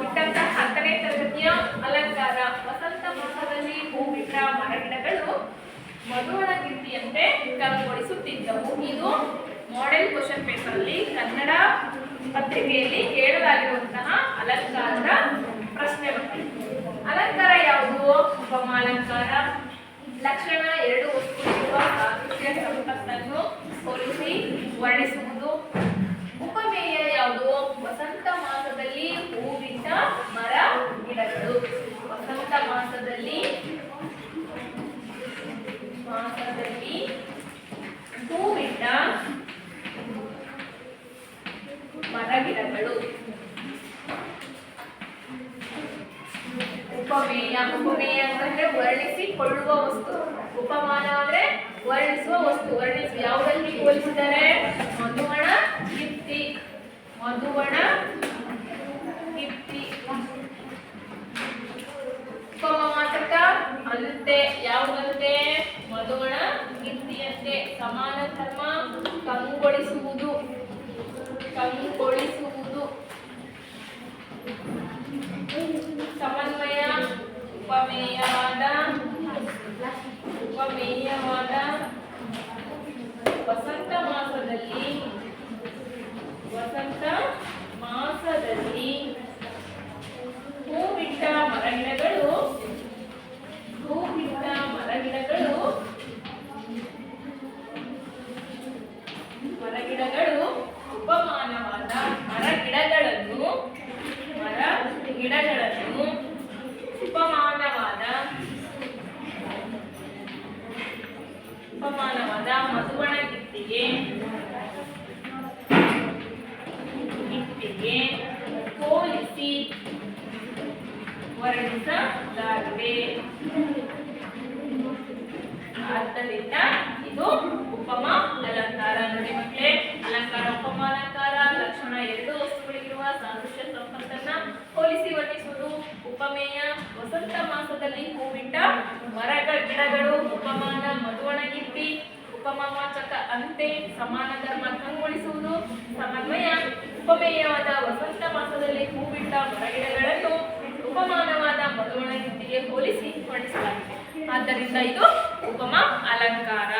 ಬಿಟ್ಟಂತ ಹತ್ತನೇ ತರಗತಿಯ ಅಲಂಕಾರ. ವಸಂತ ಮಾಸದಲ್ಲಿ ಹೂ ಬಿಟ್ಟ ಮರಗಿಡಗಳು ಮಧುವಣ ಕೀರ್ತಿಯಂತೆ ಕಂಗೊಳಿಸುತ್ತಿದ್ದವು ಇದು ಮಾಡೆಲ್ ಕ್ವಶನ್ ಪೇಪರ್ ಅಲ್ಲಿ ಕನ್ನಡ ಪತ್ರಿಕೆಯಲ್ಲಿ ಕೇಳಲಾಗಿರುವಂತಹ ಅಲಂಕಾರದ ಪ್ರಶ್ನೆ ಅಲಂಕಾರ ಯಾವುದು? ಉಪಮಾಲಂಕಾರ ಲಕ್ಷಣ ಎರಡು ವಸ್ತುಗಳಿರುವ ಸಾದೃಶ್ಯ ಸಂಪತ್ತನ್ನು ಹೋಲಿಸಿ ವರ್ಣಿಸುವುದು. ಉಪಮೇಯ ಯಾವುದು? ವಸಂತ ಮಾಸದಲ್ಲಿ ಹೂವಿಟ್ಟ ಮರ ಗಿಡಗಳು ವಸಂತ ಮಾಸದಲ್ಲಿ ಮಾಸದಲ್ಲಿ ಹೂವಿಟ್ಟ ಮರ ಗಿಡಗಳು ಉಪಮೇಯ ಉಪಮೇಯ ಅಂತಂದ್ರೆ ವರ್ಣಿಸಿಕೊಳ್ಳುವ ವಸ್ತು. ಉಪಮಾನ ಅಂದ್ರೆ ವರ್ಣಿಸುವ ವಸ್ತು. ವರ್ಣಿಸುವ ಯಾವುದಲ್ಲಿ ಹೋಲಿಸಿದ್ದಾರೆ ಮಧುವಣ ಗಿತ್ತಿ ಮಧುವಣ ಗಿತ್ತಿ ಉಪಮಾತಕ ಅಂತೆ ಯಾವುದಂತೆ ಮಧುವಣ ಗಿತ್ತಿಯಂತೆ ಸಮಾನ ಧರ್ಮ ಕಂಗೊಳಿಸುವುದು ಕಂಗೊಳಿಸುವುದು ಸಮನ್ವಯ ಉಪಮೇಯವಾದ ಉಪಮೇಯವಾದ. ವಸಂತ ಮಾಸದಲ್ಲಿ ವಸಂತ ಮಾಸದಲ್ಲಿ ಹೂಬಿಟ್ಟ ಮರಗಿಡಗಳು ಹೂಬಿಟ್ಟ ಮರಗಿಡಗಳು ಮರಗಿಡಗಳು ಉಪಮಾನವಾದ ಮರಗಿಡಗಳನ್ನು ಮರ ಗಿಡಗಳನ್ನು ಉಪಮಾನವಾದ ಉಪಮಾನವಾದ ಮಧುವಣ ಗಿತ್ತಿಗೆ ಗಿತ್ತಿಗೆ ಹೋಲಿಸಿ ವರ್ಣಿಸಲಾಗಿದೆ ಆದ್ದರಿಂದ ಇದು ಉಪಮ ಅಲಂಕಾರ. ನೋಡಿ ಮಕ್ಕಳೇ, ಅಲಂಕಾರ ಉಪಮ ಅಲಂಕಾರ. ಲಕ್ಷಣ ಎರಡು ವಸ್ತುಗಳಿಗಿರುವ ಸಾದೃಶ್ಯ ಸಂಪತ್ತನ್ನ ಹೋಲಿಸಿ ವರ್ಣಿಸುವುದು ಉಪಮೇಯ ವಸಂತ ಮಾಸದಲ್ಲಿ ಹೂವಿಟ್ಟ ಮರಗಳ ಗಿಡಗಳು, ಉಪಮಾನ ಮಧುವಣಗಿತ್ತಿ ಉಪಮಾವಾಚಕ ಅಂತೆ, ಸಮಾನ ಧರ್ಮ ಕಂಗೊಳಿಸುವುದು, ಸಮನ್ವಯ, ಉಪಮೇಯವಾದ ವಸಂತ ಮಾಸದಲ್ಲಿ ಹೂವಿಟ್ಟ ಮರಗಿಡಗಳನ್ನು ಉಪಮಾನವಾದ ಮಧುವಣಗಿತ್ತಿಗೆ ಹೋಲಿಸಿ ವರ್ಣಿಸಲಾಗಿದೆ ಆದ್ದರಿಂದ ಇದು ಉಪಮ ಅಲಂಕಾರ.